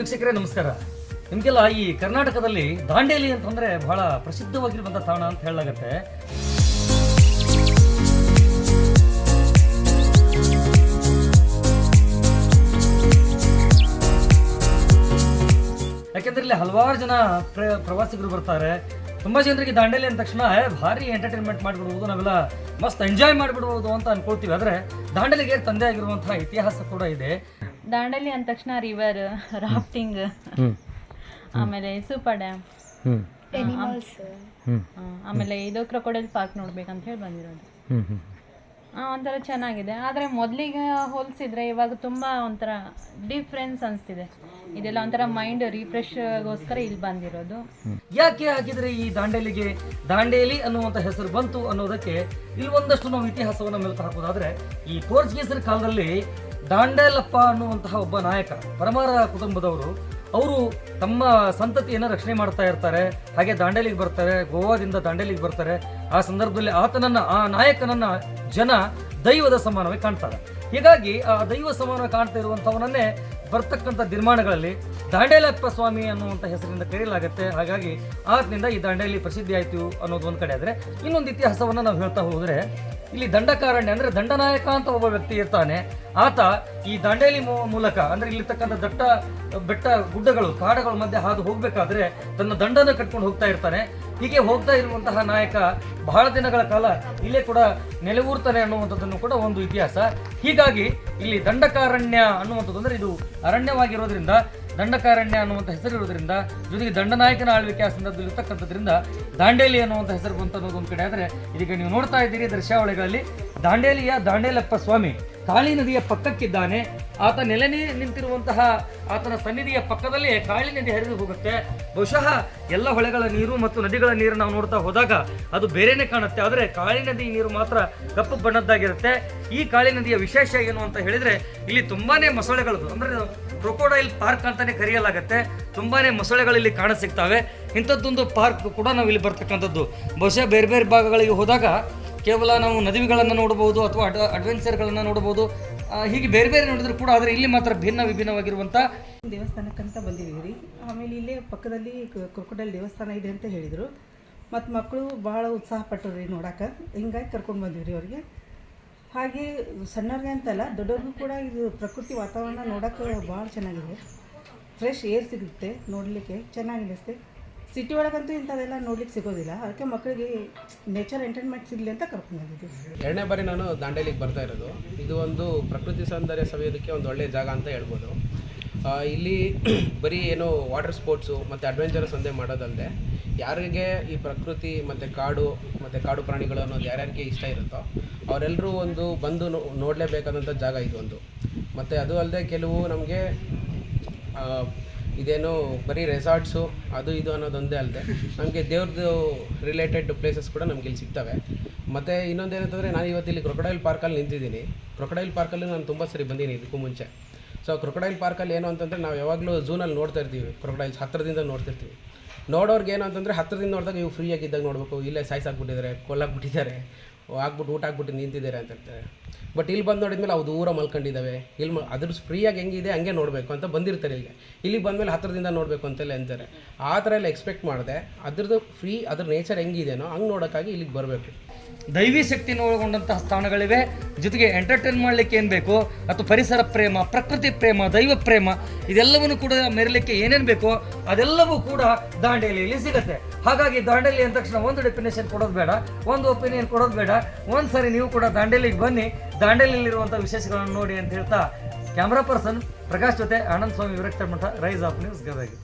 ವೀಕ್ಷಕರೇ, ನಮಸ್ಕಾರ. ನಿಮಗೆಲ್ಲ ಈ ಕರ್ನಾಟಕದಲ್ಲಿ ದಾಂಡೇಲಿ ಅಂತಂದ್ರೆ ಬಹಳ ಪ್ರಸಿದ್ಧವಾಗಿರುವಂಥ ತಾಣ ಅಂತ ಹೇಳಲಾಗತ್ತೆ. ಯಾಕೆಂದ್ರೆ ಇಲ್ಲಿ ಹಲವಾರು ಜನ ಪ್ರ- ಪ್ರವಾಸಿಗರು ಬರ್ತಾರೆ. ತುಂಬಾ ಜನರಿಗೆ ದಾಂಡೇಲಿ ಅಂದ ತಕ್ಷಣ ಭಾರಿ ಎಂಟರ್ಟೈನ್ಮೆಂಟ್ ಮಾಡಿಬಿಡ್ಬೋದು, ನಾವೆಲ್ಲ ಮಸ್ತ್ ಎಂಜಾಯ್ ಮಾಡಿಬಿಡ್ಬೋದು ಅಂತ ಅನ್ಕೊಳ್ತೀವಿ. ಆದ್ರೆ ದಾಂಡೇಲಿಗೆ ತಂದೆ ಆಗಿರುವಂತಹ ಇತಿಹಾಸ ಕೂಡ ಇದೆ. ದಾಂಡೇಲಿ ಅಂದ ತಕ್ಷಣ ರಿವರ್ ರಾಫ್ಟಿಂಗ್ ಆಮೇಲೆ ಸೂಪರ್ ಡ್ಯಾಮ್ ಆಮೇಲೆ ಇದು ಕ್ರೊಕೊಡೈಲ್ ಪಾರ್ಕ್ ನೋಡ್ಬೇಕಂತ ಹೇಳಿ ಬಂದಿರೋದು. ಆ, ಒಂಥರ ಚೆನ್ನಾಗಿದೆ. ಆದರೆ ಮೊದಲಿಗೆ ಹೋಲಿಸಿದ್ರೆ ಇವಾಗ ತುಂಬ ಒಂಥರ ಡಿಫ್ರೆನ್ಸ್ ಅನಿಸ್ತಿದೆ. ಇದೆಲ್ಲ ಒಂಥರ ಮೈಂಡ್ ರಿಫ್ರೆಶ್ಗೋಸ್ಕರ ಇಲ್ಲಿ ಬಂದಿರೋದು. ಯಾಕೆ ಹಾಕಿದ್ರೆ ಈ ದಾಂಡೇಲಿಗೆ ದಾಂಡೇಲಿ ಅನ್ನುವಂಥ ಹೆಸರು ಬಂತು ಅನ್ನೋದಕ್ಕೆ ಇಲ್ಲಿ ಒಂದಷ್ಟು ನಾವು ಇತಿಹಾಸವನ್ನು ಮೆಲುಕು ಹಾಕೋದಾದ್ರೆ ಈ ಪೋರ್ಚುಗೀಸರ ಕಾಲದಲ್ಲಿ ದಾಂಡೇಲಪ್ಪ ಅನ್ನುವಂತಹ ಒಬ್ಬ ನಾಯಕ, ಪರಮಾರ ಕುಟುಂಬದವರು, ಅವರು ತಮ್ಮ ಸಂತತಿಯನ್ನು ರಕ್ಷಣೆ ಮಾಡ್ತಾ ಇರ್ತಾರೆ. ಹಾಗೆ ದಾಂಡೇಲಿಗೆ ಬರ್ತಾರೆ, ಗೋವಾದಿಂದ ದಾಂಡೇಲಿಗೆ ಬರ್ತಾರೆ. ಆ ಸಂದರ್ಭದಲ್ಲಿ ಆತನನ್ನ, ಆ ನಾಯಕನನ್ನ ಜನ ದೈವದ ಸಮಾನವಾಗಿ ಕಾಣ್ತಾರೆ. ಹೀಗಾಗಿ ಆ ದೈವ ಸಮಾನ ಕಾಣ್ತಾ ಇರುವಂಥವನನ್ನೇ ಬರ್ತಕ್ಕಂಥ ನಿರ್ಮಾಣಗಳಲ್ಲಿ ದಾಂಡೇಲಪ್ಪ ಸ್ವಾಮಿ ಅನ್ನುವಂಥ ಹೆಸರಿನಿಂದ ಕರೆಯಲಾಗುತ್ತೆ. ಹಾಗಾಗಿ ಆತನಿಂದ ಈ ದಾಂಡೇಲಿ ಪ್ರಸಿದ್ಧಿ ಆಯಿತು ಅನ್ನೋದು ಒಂದು ಕಡೆ ಆದರೆ ಇನ್ನೊಂದು ಇತಿಹಾಸವನ್ನು ನಾವು ಹೇಳ್ತಾ ಹೋದರೆ ಇಲ್ಲಿ ದಂಡಕಾರಣ್ಯ ಅಂದರೆ ದಂಡನಾಯಕ ಅಂತ ಒಬ್ಬ ವ್ಯಕ್ತಿ ಇರ್ತಾನೆ. ಆತ ಈ ದಾಂಡೇಲಿ ಮೂಲಕ ಅಂದರೆ ಇಲ್ಲಿರ್ತಕ್ಕಂಥ ದಟ್ಟ, ಬೆಟ್ಟ ಗುಡ್ಡಗಳು, ಕಾಡುಗಳ ಮಧ್ಯೆ ಹಾದು ಹೋಗಬೇಕಾದ್ರೆ ತನ್ನ ದಂಡನ ಕಟ್ಕೊಂಡು ಹೋಗ್ತಾ ಇರ್ತಾನೆ. ಹೀಗೆ ಹೋಗ್ತಾ ಇರುವಂತಹ ನಾಯಕ ಬಹಳ ದಿನಗಳ ಕಾಲ ಇಲ್ಲೇ ಕೂಡ ನೆಲೆಯೂರ್ತಾನೆ ಅನ್ನುವಂಥದ್ದನ್ನು ಕೂಡ ಒಂದು ಇತಿಹಾಸ. ಹೀಗಾಗಿ ಇಲ್ಲಿ ದಂಡಕಾರಣ್ಯ ಅನ್ನುವಂಥದ್ದು ಅಂದರೆ ಇದು ಅರಣ್ಯವಾಗಿರೋದ್ರಿಂದ, ದಂಡಕಾರಣ್ಯ ಅನ್ನುವಂಥ ಹೆಸರು ಇರೋದ್ರಿಂದ, ಜೊತೆಗೆ ದಂಡನಾಯಕನ ಆಳ್ವಿಕೆ ಆ ಸಂದರ್ಭದಲ್ಲಿ ಇರ್ತಕ್ಕಂಥದ್ರಿಂದ ದಾಂಡೇಲಿ ಅನ್ನುವಂಥ ಹೆಸರು ಬಂತ ಅನ್ನೋದು ಒಂದು ಕಡೆ ಆದರೆ, ಇದೀಗ ನೀವು ನೋಡ್ತಾ ಇದ್ದೀರಿ ದೃಶ್ಯಾವಳಿಗಳಲ್ಲಿ ದಾಂಡೇಲಿಯ ದಾಂಡೇಲಪ್ಪ ಸ್ವಾಮಿ. ಕಾಳಿ ನದಿಯ ಪಕ್ಕಕ್ಕಿದ್ದಾನೆ. ಆತ ನೆಲೆನೇ ನಿಂತಿರುವಂತಹ ಆತನ ಸನ್ನಿಧಿಯ ಪಕ್ಕದಲ್ಲೇ ಕಾಳಿ ನದಿ ಹರಿದು ಹೋಗುತ್ತೆ. ಬಹುಶಃ ಎಲ್ಲ ಹೊಳೆಗಳ ನೀರು ಮತ್ತು ನದಿಗಳ ನೀರು ನಾವು ನೋಡ್ತಾ ಹೋದಾಗ ಅದು ಬೇರೆನೇ ಕಾಣುತ್ತೆ. ಆದರೆ ಕಾಳಿ ನದಿ ನೀರು ಮಾತ್ರ ಕಪ್ಪು ಬಣ್ಣದ್ದಾಗಿರುತ್ತೆ. ಈ ಕಾಳಿ ನದಿಯ ವಿಶೇಷ ಏನು ಅಂತ ಹೇಳಿದ್ರೆ ಇಲ್ಲಿ ತುಂಬಾನೇ ಮೊಸಳೆಗಳು ಅಂದ್ರೆ ಕ್ರೊಕೊಡೈಲ್ ಪಾರ್ಕ್ ಅಂತಾನೆ ಕರೆಯಲಾಗುತ್ತೆ. ತುಂಬಾನೇ ಮೊಸಳೆಗಳು ಇಲ್ಲಿ ಕಾಣ ಸಿಗ್ತವೆ. ಇಂಥದ್ದೊಂದು ಪಾರ್ಕ್ ಕೂಡ ನಾವು ಇಲ್ಲಿ ಬರ್ತಕ್ಕಂಥದ್ದು. ಬಹುಶಃ ಬೇರೆ ಬೇರೆ ಭಾಗಗಳಿಗೆ ಹೋದಾಗ ಕೇವಲ ನಾವು ನದಿಗಳನ್ನು ನೋಡಬಹುದು ಅಥವಾ ಅಡ್ ಅಡ್ವೆಂಚರ್ಗಳನ್ನು ನೋಡಬಹುದು. ಹೀಗೆ ಬೇರೆ ಬೇರೆ ನೋಡಿದ್ರು ಕೂಡ ಆದರೆ ಇಲ್ಲಿ ಮಾತ್ರ ಭಿನ್ನ ವಿಭಿನ್ನವಾಗಿರುವಂಥ ದೇವಸ್ಥಾನಕ್ಕಂತ ಬಂದಿದ್ದೀವಿ ರೀ. ಆಮೇಲೆ ಇಲ್ಲೇ ಪಕ್ಕದಲ್ಲಿ ಕ್ರೊಕೊಡೈಲ್ ದೇವಸ್ಥಾನ ಇದೆ ಅಂತ ಹೇಳಿದರು. ಮತ್ತು ಮಕ್ಕಳು ಭಾಳ ಉತ್ಸಾಹ ಪಟ್ಟರು ರೀ ನೋಡಕ್ಕೆ ಹಿಂಗಾಗಿ ಕರ್ಕೊಂಡು ಬಂದಿವಿ ರೀ ಅವ್ರಿಗೆ. ಹಾಗೆ ಸಣ್ಣವ್ರಿಗೆ ಅಂತಲ್ಲ, ದೊಡ್ಡವ್ರಿಗೂ ಕೂಡ ಇದು ಪ್ರಕೃತಿ ವಾತಾವರಣ ನೋಡೋಕ್ಕೆ ಭಾಳ ಚೆನ್ನಾಗಿದೆ. ಫ್ರೆಶ್ ಏರ್ ಸಿಗುತ್ತೆ ನೋಡಲಿಕ್ಕೆ, ಚೆನ್ನಾಗಿರುತ್ತೆ. ಸಿಟಿ ಒಳಗಂತೂ ಇಂಥದ್ದೆಲ್ಲ ನೋಡ್ಲಿಕ್ಕೆ ಸಿಗೋದಿಲ್ಲ. ಅದಕ್ಕೆ ಮಕ್ಕಳಿಗೆ ನೇಚರ್ ಎಂಟರ್ಟೈನ್ಮೆಂಟ್ ಸಿಗಲಿ ಅಂತ ಕರ್ಕೊಂಡು ಎರಡನೇ ಬಾರಿ ನಾನು ದಾಂಡೇಲಿಗೆ ಬರ್ತಾ ಇರೋದು. ಇದು ಒಂದು ಪ್ರಕೃತಿ ಸೌಂದರ್ಯ ಸವಿಯೋದಕ್ಕೆ ಒಂದು ಒಳ್ಳೆಯ ಜಾಗ ಅಂತ ಹೇಳ್ಬೋದು. ಇಲ್ಲಿ ಬರೀ ಏನು ವಾಟರ್ ಸ್ಪೋರ್ಟ್ಸು ಮತ್ತು ಅಡ್ವೆಂಚರಸ್ ಒಂದೇ ಮಾಡೋದಲ್ಲದೆ ಯಾರಿಗೆ ಈ ಪ್ರಕೃತಿ ಮತ್ತು ಕಾಡು ಮತ್ತು ಕಾಡು ಪ್ರಾಣಿಗಳು ಅನ್ನೋದು ಯಾರ್ಯಾರಿಗೆ ಇಷ್ಟ ಇರುತ್ತೋ ಅವರೆಲ್ಲರೂ ಒಂದು ಬಂದು ನೋಡಲೇಬೇಕಾದಂಥ ಜಾಗ ಇದು ಒಂದು. ಮತ್ತು ಅದು ಅಲ್ಲದೆ ಕೆಲವು ನಮಗೆ ಇದೇನು ಬರೀ ರೆಸಾರ್ಟ್ಸು ಅದು ಇದು ಅನ್ನೋದೊಂದೇ ಅಲ್ಲದೆ ನಮಗೆ ದೇವ್ರದ್ದು ರಿಲೇಟೆಡ್ ಪ್ಲೇಸಸ್ ಕೂಡ ನಮ್ಗೆ ಇಲ್ಲಿ ಸಿಗ್ತವೆ. ಮತ್ತು ಇನ್ನೊಂದು ಏನಂತಂದರೆ ನಾನು ಇವತ್ತು ಇಲ್ಲಿ ಕ್ರೊಕೊಡೈಲ್ ಪಾರ್ಕಲ್ಲಿ ನಿಂತಿದ್ದೀನಿ. ಕ್ರೊಕಡೈಲ್ ಪಾರ್ಕಲ್ಲಿ ನಾನು ತುಂಬ ಸರಿ ಬಂದೀನಿ ಇದಕ್ಕೂ ಮುಂಚೆ. ಸೊ ಕ್ರೊಕೊಡೈಲ್ ಪಾರ್ಕಲ್ಲಿ ಏನು ಅಂತಂದರೆ ನಾವು ಯಾವಾಗಲೂ ಝೂನಲ್ಲಿ ನೋಡ್ತಾ ಇರ್ತೀವಿ ಕ್ರೊಕೊಡೈಲ್ಸ್ ಹತ್ತಿರದಿಂದ ನೋಡ್ತಿರ್ತೀವಿ. ನೋಡೋರ್ಗೆ ಏನು ಅಂತಂದರೆ ಹತ್ತಿರದಿಂದ ನೋಡಿದಾಗ ಇವು ಫ್ರೀಯಾಗಿದ್ದಾಗ ನೋಡಬೇಕು, ಇಲ್ಲೇ ಸಾಯ್ಸಾಕ್ಬಿಟ್ಟಿದ್ದಾರೆ ಕೊಲ್ಲಾಕ್ಬಿಟ್ಟಿದ್ದಾರೆ ಆಗ್ಬಿಟ್ಟು ಊಟ ಆಗ್ಬಿಟ್ಟು ನಿಂತಿದ್ದಾರೆ ಅಂತ ಹೇಳ್ತಾರೆ. ಬಟ್ ಇಲ್ಲಿ ಬಂದು ನೋಡಿದ್ಮೇಲೆ ಅವು ದೂರ ಮಲ್ಕೊಂಡಿದ್ದಾವೆ. ಇಲ್ಲಿ ಅದ್ರ ಫ್ರೀಯಾಗಿ ಹೆಂಗಿದೆ, ಹಂಗೆ ನೋಡಬೇಕು ಅಂತ ಬಂದಿರ್ತಾರೆ ಇಲ್ಲಿಗೆ. ಇಲ್ಲಿಗೆ ಬಂದಮೇಲೆ ಹತ್ತಿರದಿಂದ ನೋಡಬೇಕು ಅಂತೆಲ್ಲ ಅಂತಾರೆ. ಆ ಥರ ಎಲ್ಲ ಎಕ್ಸ್ಪೆಕ್ಟ್ ಮಾಡಿದೆ. ಅದ್ರದ್ದು ಫ್ರೀ ಅದ್ರ ನೇಚರ್ ಹೆಂಗಿದೆನೋ, ಹಂಗೆ ನೋಡೋಕ್ಕಾಗಿ ಇಲ್ಲಿಗೆ ಬರಬೇಕು. ದೈವಿ ಶಕ್ತಿಯನ್ನು ಒಳಗೊಂಡಂತಹ ಸ್ಥಾನಗಳಿವೆ. ಜೊತೆಗೆ ಎಂಟರ್ಟೈನ್ ಮಾಡಲಿಕ್ಕೆ ಏನು ಬೇಕು? ಅಥವಾ ಪರಿಸರ ಪ್ರೇಮ, ಪ್ರಕೃತಿ ಪ್ರೇಮ, ದೈವ ಪ್ರೇಮ, ಇದೆಲ್ಲವನ್ನು ಕೂಡ ಮೆರಲಿಕ್ಕೆ ಏನೇನು ಬೇಕೋ? ಅದೆಲ್ಲವೂ ಕೂಡ ದಾಂಡೇಲಿಯಲ್ಲಿ ಸಿಗುತ್ತೆ. ಹಾಗಾಗಿ ದಾಂಡೇಲಿ ಅಂದ ತಕ್ಷಣ ಒಂದು ಡೆಫಿನೇಷನ್ ಕೊಡೋದು ಬೇಡ, ಒಂದು ಒಪಿನಿಯನ್ ಕೊಡೋದು ಬೇಡ. ಒಂದು ಸರಿ ನೀವು ಕೂಡ ದಾಂಡೇಲಿಗೆ ಬನ್ನಿ. ದಾಂಡೇಲಿಯಲ್ಲಿರುವಂಥ ವಿಶೇಷಗಳನ್ನು ನೋಡಿ ಅಂತ ಹೇಳ್ತಾ ಕ್ಯಾಮ್ರಾ ಪರ್ಸನ್ ಪ್ರಕಾಶ್ ಜೊತೆ ಆನಂದ್ ಸ್ವಾಮಿ ವಿರಕ್ತ ಮಠ ರೈಸ್ ಆಫ್ ನ್ಯೂಸ್ ಗದಗಿ.